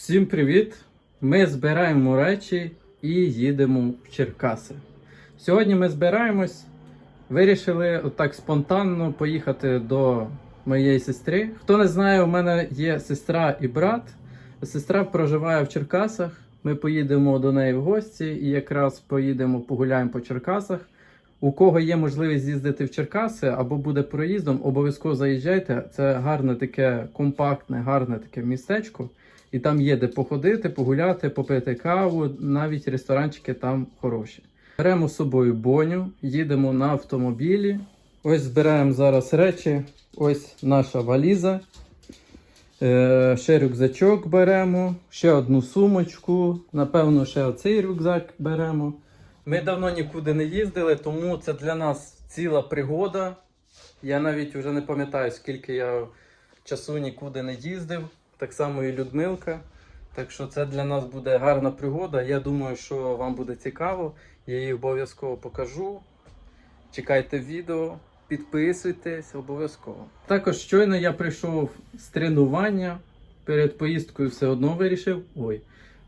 Всім привіт! Ми збираємо речі і їдемо в Черкаси. Сьогодні ми збираємось. Вирішили отак спонтанно поїхати до моєї сестри. Хто не знає, у мене є сестра і брат. Сестра проживає в Черкасах. Ми поїдемо до неї в гості і якраз поїдемо погуляємо по Черкасах. У кого є можливість з'їздити в Черкаси або буде проїздом, обов'язково заїжджайте. Це гарне таке компактне, гарне таке містечко. І там є де походити, погуляти, попити каву, навіть ресторанчики там хороші. Беремо з собою боню, їдемо на автомобілі. Ось збираємо зараз речі. Ось наша валіза. Е, ще рюкзачок беремо, ще одну сумочку. Напевно, ще оцей рюкзак беремо. Ми давно нікуди не їздили, тому це для нас ціла пригода. Я навіть вже не пам'ятаю, скільки я часу нікуди не їздив. Так само і Людмилка. Так що це для нас буде гарна пригода. Я думаю, що вам буде цікаво. Я її обов'язково покажу. Чекайте відео, підписуйтесь обов'язково. Також щойно я прийшов з тренування. Перед поїздкою все одно вирішив ой,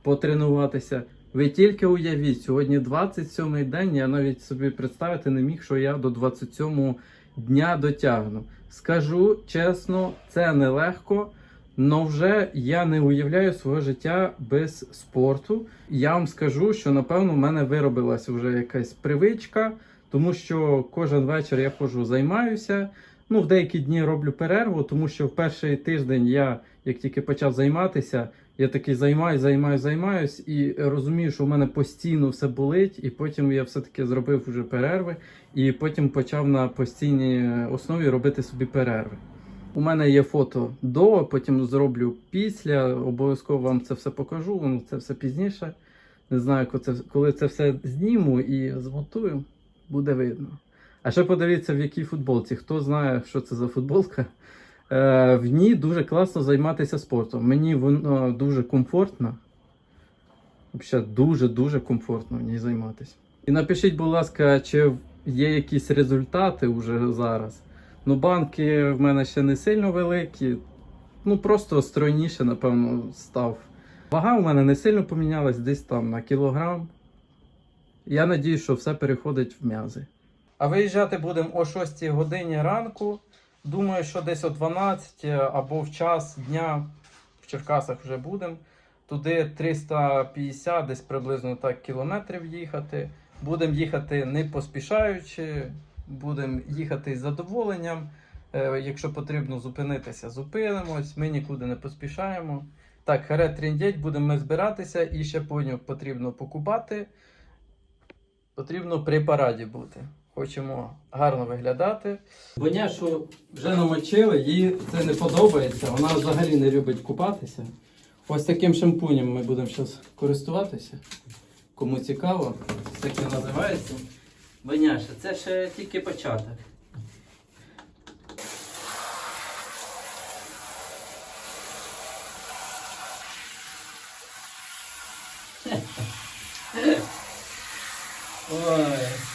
потренуватися. Ви тільки уявіть, сьогодні 27-й день, я навіть собі представити не міг, що я до 27 дня дотягну. Скажу чесно, це нелегко. Но вже я не уявляю своє життя без спорту. Я вам скажу, що напевно в мене виробилася вже якась привичка, тому що кожен вечір я ходжу, займаюся. Ну, в деякі дні роблю перерву, тому що в перший тиждень я, як тільки почав займатися, я такий займаюсь, займаюсь, займаюсь і розумію, що в мене постійно все болить, і потім я все-таки зробив вже перерви, і потім почав на постійній основі робити собі перерви. У мене є фото до, потім зроблю після. Обов'язково вам це все покажу. Це все пізніше. Не знаю, коли це, коли це все зніму і змонтую, буде видно. А ще подивіться, в якій футболці. Хто знає, що це за футболка. Е, в ній дуже класно займатися спортом. Мені воно дуже комфортно. Взагалі дуже-дуже комфортно в ній займатися. І напишіть, будь ласка, чи є якісь результати вже зараз. Ну, банки в мене ще не сильно великі. Ну, просто стройніше, напевно, став. Вага у мене не сильно помінялась, десь там на кілограм. Я надію, що все переходить в м'язи. А виїжджати будемо о 6 годині ранку. Думаю, що десь о 12 або в час дня в Черкасах вже будемо. Туди 350, десь приблизно так кілометрів їхати. Будемо їхати не поспішаючи, будемо їхати з задоволенням. Е, Якщо потрібно зупинитися, зупинимось. Ми нікуди не поспішаємо. Так, харе тріндять, будемо ми збиратися і ще потім потрібно покупати. Потрібно при параді бути. Хочемо гарно виглядати. Боня, що вже намочили, їй це не подобається. Вона взагалі не любить купатися. Ось таким шампунем ми будемо зараз користуватися. Кому цікаво, таке називається. Боняша, це ще тільки початок. Ой.